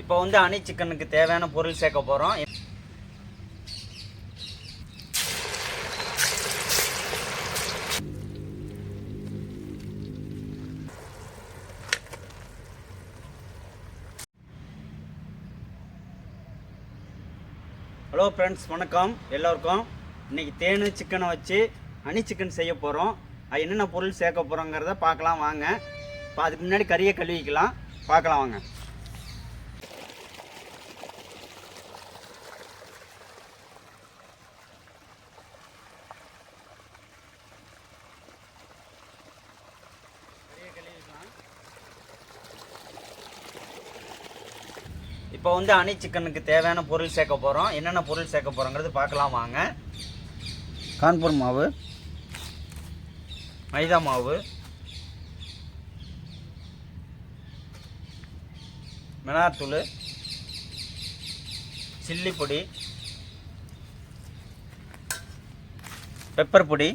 இப்போ வந்து அணி சிக்கனுக்கு தேவையான பொருள் சேர்க்க போகிறோம் ஹலோ ஃப்ரெண்ட்ஸ் வணக்கம். எல்லோருக்கும் இன்னைக்கு தேனு சிக்கனை வச்சு அணி சிக்கன் செய்ய போகிறோம் அது என்னென்ன பொருள் சேர்க்க போகிறோங்கிறத பார்க்கலாம் வாங்க. இப்போ அதுக்கு முன்னாடி கறியை கழுவிக்கலாம். பார்க்கலாம் வாங்க. இப்போ வந்து அணி சிக்கனுக்கு தேவையான பொருள் சேர்க்க போகிறோம் என்னென்ன பொருள் சேர்க்க போகிறோங்கிறது பார்க்கலாம் வாங்க. கான்பூர் மாவு. மைதா மாவு. மிளகாத்தூள். சில்லி பொடி பெப்பர் பொடி.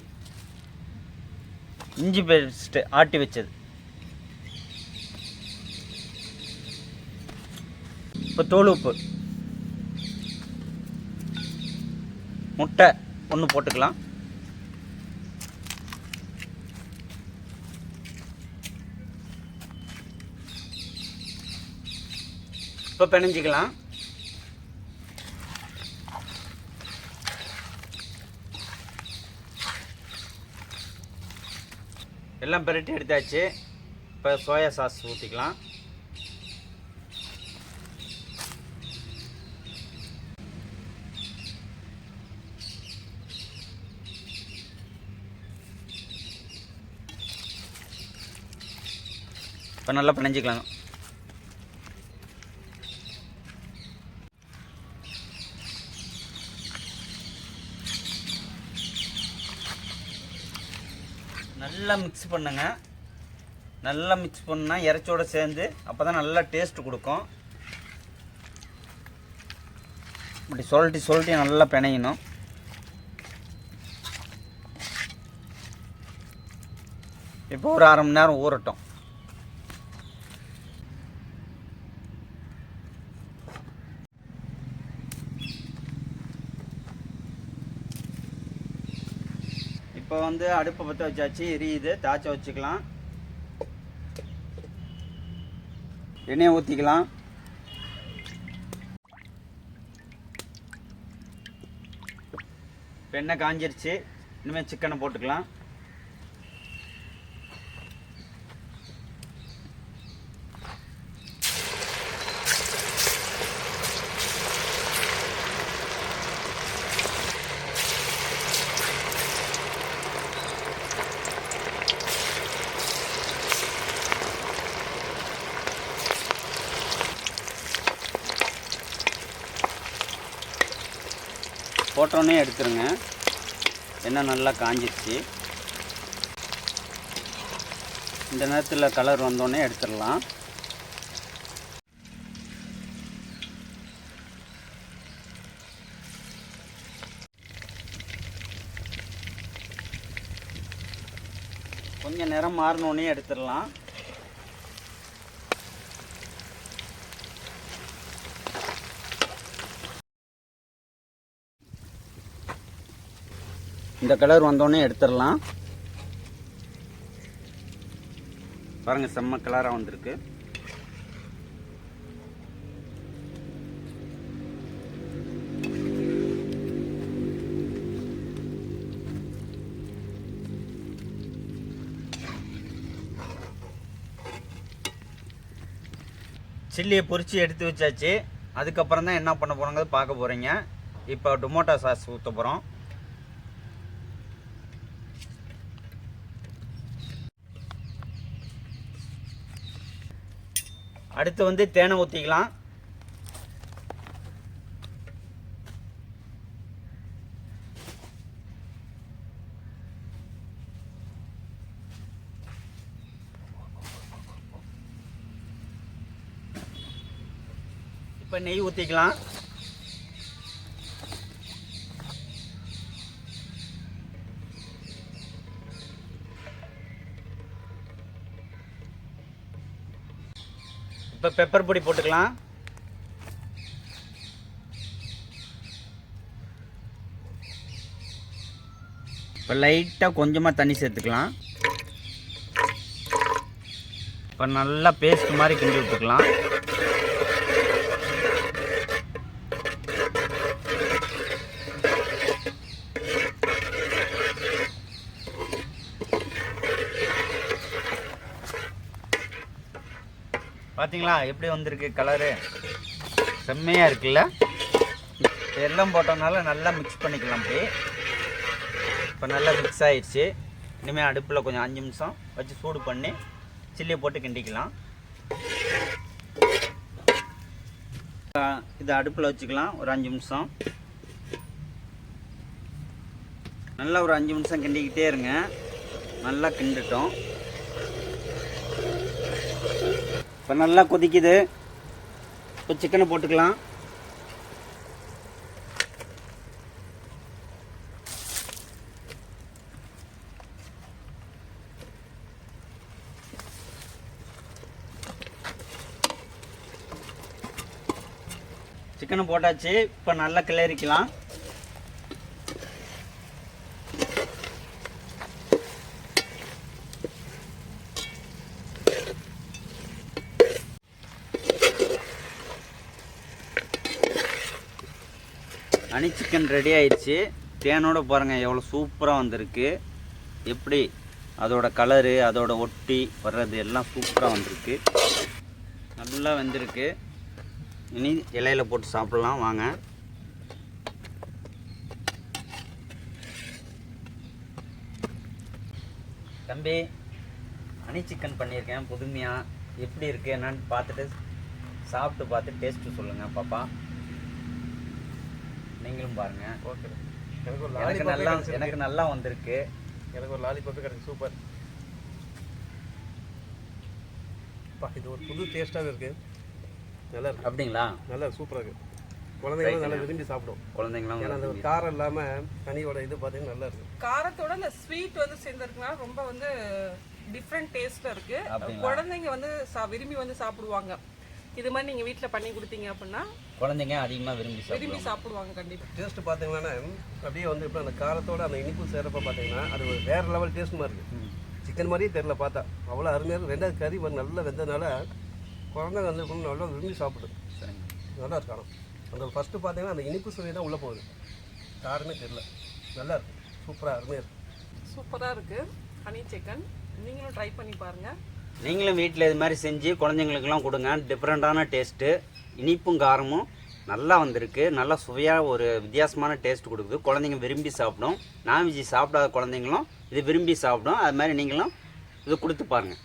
இஞ்சி பேஸ்ட்டு ஆட்டி வச்சது. இப்போ தோல் உப்பு. முட்டை ஒன்று போட்டுக்கலாம். இப்போ பிணைஞ்சிக்கலாம். எல்லாம் பிரட்டி எடுத்தாச்சு. இப்போ சோயா சாஸ் ஊற்றிக்கலாம் இப்போ நல்லா பிணைஞ்சிக்கலாங்க. நல்லா மிக்ஸ் பண்ணுங்க. நல்லா மிக்ஸ் பண்ணால் இறைச்சோட சேர்ந்து அப்போ தான் நல்லா டேஸ்ட் கொடுக்கும். இப்படி சொல்லிட்டு சொல்லிட்டு நல்லா பிணையணும். இப்போ ஒரு அரை மணி நேரம் ஊறட்டும். இப்போ வந்து அடுப்பை பற்ற வச்சாச்சு எரியுது. தாய்ச்ச வச்சுக்கலாம். எண்ணெயை ஊற்றிக்கலாம் எண்ணெய் காஞ்சிருச்சு. இனிமேல் சிக்கனை போட்டுக்கலாம். போட்டோன்னே எடுத்துருங்க. எண்ணெய் நல்லா காஞ்சிருச்சு. இந்த நேரத்தில் கலர் வந்தோடனே எடுத்துடலாம் கொஞ்சம் நிறம் மாறினோடனே எடுத்துடலாம் இந்த கலர் வந்தோடனே எடுத்துடலாம். பாருங்க செம்ம கலராக வந்திருக்கு. சில்லியை பொறிச்சு எடுத்து வச்சாச்சு. அதுக்கப்புறம் தான் என்ன பண்ண போகிறோங்கிறது பார்க்க போகிறீங்க இப்போ டொமோட்டோ சாஸ் ஊற்ற போகிறோம் அடுத்து வந்து தேனை ஊற்றிக்கலாம் இப்போ நெய் ஊற்றிக்கலாம் இப்போ பெப்பர் பொடி போட்டுக்கலாம். இப்போ லைட்டாக கொஞ்சமாக தண்ணி சேர்த்துக்கலாம். இப்போ நல்லா பேஸ்ட் மாதிரி கிண்டி விட்டுக்கலாம். பார்த்தீங்களா எப்படி வந்திருக்கு கலரு செம்மையாக இருக்குல்ல? எல்லாம் போட்டதுனால நல்லா மிக்ஸ் பண்ணிக்கலாம் போய். இப்போ நல்லா மிக்ஸ் ஆகிடுச்சு இனிமேல் அடுப்பில் கொஞ்சம் அஞ்சு நிமிஷம் வச்சு சூடு பண்ணி சில்லியை போட்டு கிண்டிக்கலாம். இது இதை அடுப்பில் வச்சுக்கலாம். ஒரு அஞ்சு நிமிஷம். நல்லா ஒரு அஞ்சு நிமிஷம் கிண்டிக்கிட்டே இருங்க. நல்லா கிண்டுட்டோம். இப்போ நல்லா கொதிக்குது. இப்போ சிக்கனை போட்டுக்கலாம். சிக்கனை போட்டாச்சு. இப்போ நல்லா கிளறிக்கலாம். அணி சிக்கன் ரெடி ஆயிடுச்சு. தேனோட பாருங்கள் எவ்வளோ சூப்பராக வந்திருக்கு. எப்படி? அதோட கலரு அதோட ஒட்டி வர்றது எல்லாம் சூப்பராக வந்திருக்கு. நல்லா வெந்திருக்கு. இனி இலையில போட்டு சாப்பிட்லாம். வாங்க. தம்பி அணி சிக்கன் பண்ணியிருக்கேன். புதுமையாக எப்படி இருக்குது என்னன்னு பார்த்துட்டு சாப்பிட்டு பார்த்து டேஸ்ட்டு சொல்லுங்கள் பாப்பா. நீங்களும் பாருங்க. ஓகே எனக்கு ஒரு எனக்கு லாலிபாப் நல்லா. எனக்கு நல்லா வந்திருக்கு. எனக்கு ஒரு லாலிபாப் கிடைச்சு சூப்பர் பா இது ஒரு புது டேஸ்ட்டாக இருக்கு. நல்லா இருக்கு. அப்படிங்களா? நல்லா சூப்பராக இருக்கு. குழந்தைங்களும் நல்லா விரும்பி சாப்பிடும். குழந்தைங்களாம் ஏன்னா அந்த காரம் இல்லாமல் கனியோட இது பார்த்தீங்கன்னா நல்லா இருக்கு. காரத்தோட இந்த ஸ்வீட் வந்து சேர்ந்துருக்குனால ரொம்ப வந்து டிஃப்ரெண்ட் டேஸ்ட்ல இருக்கு? குழந்தைங்க வந்து சா- விரும்பி வந்து சாப்பிடுவாங்க. இது மாதிரி நீங்க வீட்ல பண்ணி கொடுத்தீங்க அப்படின்னா குழந்தைங்க அதிகமாக விரும்பி விரும்பி சாப்பிடுவாங்க சாப்பிடுவாங்க கண்டிப்பா. டேஸ்ட் பார்த்தீங்கன்னா அப்படியே வந்து இப்போ அந்த காரத்தோட அந்த இனிப்பு சேரப்ப பார்த்தீங்கன்னா அது ஒரு வேற லெவல் டேஸ்ட் மாதிரி இருக்கு. ம். சிக்கன் மாதிரியே தெரில பார்த்தா. அவ்வளோ அருமையாக ரெண்டாவது கறி வந்து நல்லா வெந்ததுனால குழந்தைங்க வந்து நல்லா விரும்பி சாப்பிடுது. சரிங்க. நல்லா இருக்கு ஆனால் அந்த ஃபஸ்ட்டு பார்த்தீங்கன்னா அந்த இனிப்பு சுவை தான் உள்ளே போகுது. காரமே தெரில நல்லா இருக்கு. சூப்பராக அருமையாக இருக்கு. சூப்பரா இருக்கு. ஹனி சிக்கன் நீங்களும் ட்ரை பண்ணி பாருங்க. நீங்களும் வீட்டில் இது மாதிரி செஞ்சு குழந்தைங்களுக்கெல்லாம் கொடுங்க. டிஃப்ரெண்ட்டான டேஸ்ட்டு இனிப்பும் காரமும் நல்லா வந்திருக்கு. நல்லா சுவையாக ஒரு வித்தியாசமான டேஸ்ட் கொடுக்குது. குழந்தைங்க விரும்பி சாப்பிடும். நான்வெஜ் சாப்பிடாத குழந்தைங்களும் இது விரும்பி சாப்பிடும். அது மாதிரி நீங்களும் இது கொடுத்து பாருங்கள்